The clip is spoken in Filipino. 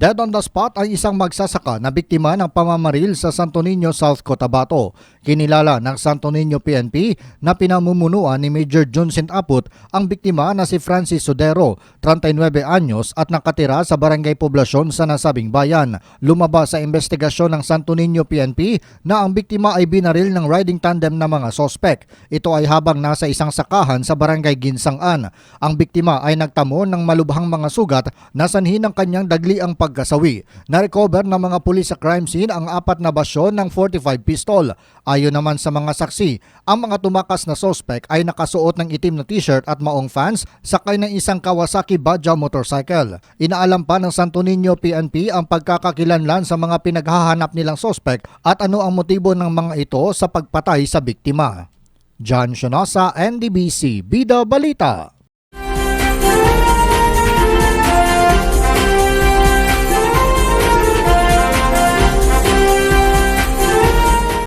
Dead on the spot ang isang magsasaka na biktima ng pamamaril sa Santo Niño, South Cotabato. Kinilala ng Santo Niño PNP na pinamumunuan ni Major John St. Ang biktima na si Francis Sodero, 39 anyos at nakatira sa barangay poblasyon sa nasabing bayan. Lumabas sa investigasyon ng Santo Niño PNP na ang biktima ay binaril ng riding tandem na mga sospek. Ito ay habang nasa isang sakahan sa barangay Ginsangan. Ang biktima ay nagtamo ng malubhang mga sugat na sanhi ng kanyang dagli ang pagkasawi. Na-recover ng mga pulis sa crime scene ang apat na basyon ng 45 pistol. Ayon naman sa mga saksi, ang mga tumakas na sospek ay nakasuot ng itim na t-shirt at maong fans sakay ng isang Kawasaki Badja motorcycle. Inaalam pa ng Santo Niño PNP ang pagkakakilanlan sa mga pinaghahanap nilang sospek at ano ang motibo ng mga ito sa pagpatay sa biktima. John Shonosa, NDBC, Bida Balita.